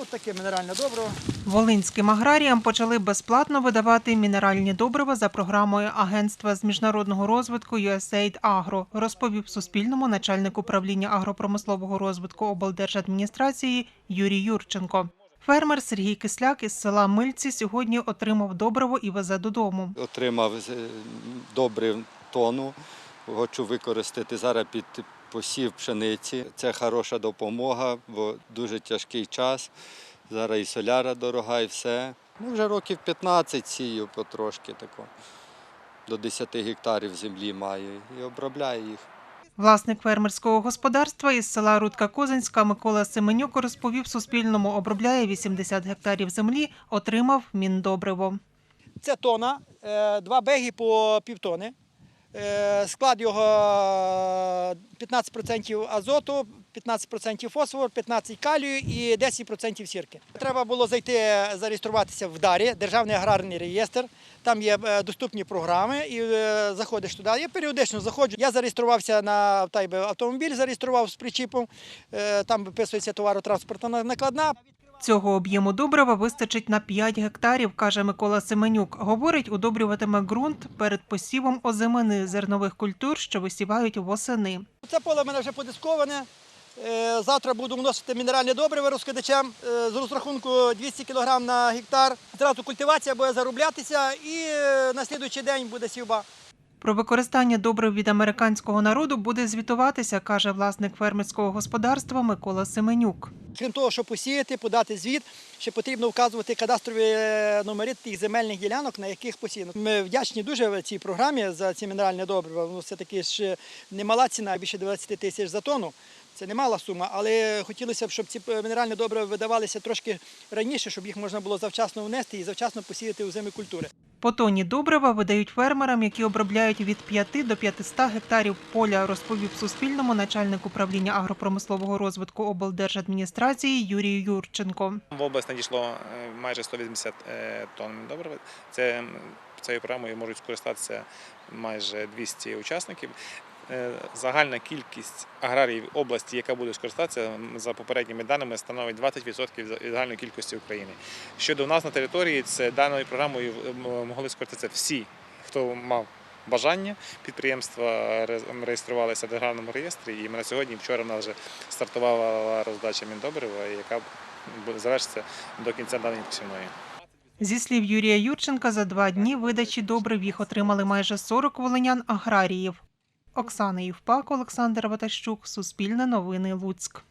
Ось таке мінеральне добриво. Волинським аграріям почали безплатно видавати мінеральні добрива за програмою Агентства з міжнародного розвитку USAID Agro, розповів Суспільному начальник управління агропромислового розвитку облдержадміністрації Юрій Юрченко. Фермер Сергій Кисляк із села Мильці сьогодні отримав добриво і везе додому. отримав е, добре тону. Хочу використати зараз під посів пшениці. Це хороша допомога, бо дуже тяжкий час. Зараз і соляра дорога, і все. Ну, вже років 15 сію потрошки тако. До 10 гектарів землі маю і обробляю їх. Власник фермерського господарства із села Рудка Козинська Микола Семенюк розповів Суспільному, обробляє 80 гектарів землі, отримав міндобриво. Це тона, е, два беги по півтони. Е, Склад його 15% азоту, 15% фосфору, 15% калію і 10% сірки. Треба було зайти зареєструватися в ДАРі, Державний аграрний реєстр. Там є е, доступні програми, і е, заходиш туди. Я періодично заходжу. Я зареєструвався на та автомобіль, зареєстрував з причіпом. Там виписується товаротранспортна накладна. Цього об'єму добрива вистачить на 5 гектарів, каже Микола Семенюк. Говорить, удобрюватиме ґрунт перед посівом озимини зернових культур, що висівають восени. Це поле в мене вже подисковане. Е, Завтра буду вносити мінеральне добриво розкидачем е, з розрахунку 200 кг на гектар. Зразу культивація буде зароблятися і е, на слідуючий день буде сівба. Про використання добрив від американського народу буде звітуватися, каже власник фермерського господарства Микола Семенюк. Крім того, щоб посіяти, подати звіт, ще потрібно вказувати кадастрові е, номери тих земельних ділянок, на яких посіяно. Ми вдячні дуже цій програмі за ці мінеральні добрива. Воно все таки ж немала ціна, більше 20 тисяч за тонну. Це немала сума, але хотілося б, щоб ці е, мінеральні добрива видавалися трошки раніше, щоб їх можна було завчасно внести і завчасно посіяти у зими культури. По тонні добрива видають фермерам, які обробляють від 5 до 500 гектарів поля, розповів Суспільному начальник управління агропромислового розвитку облдержадміністрації Юрій Юрченко. В область надійшло е, майже 180 е, тонн добрива. Це цією програмою можуть скористатися майже 200 учасників. Е, Загальна кількість аграріїв області, яка буде скористатися, за попередніми даними, становить 20% від загальної кількості України. Щодо нас на території, це даною програмою могли скористатися всі, хто мав бажання. Підприємства реєструвалися в державному реєстрі, і на сьогодні, вчора в нас вже стартувала роздача міндобрива, яка завершиться до кінця даної посівної. Зі слів Юрія Юрченка, за два дні видачі добрив їх отримали майже 40 волинян аграріїв. Оксана Євпак, Олександр Ватащук, Суспільне новини Луцьк.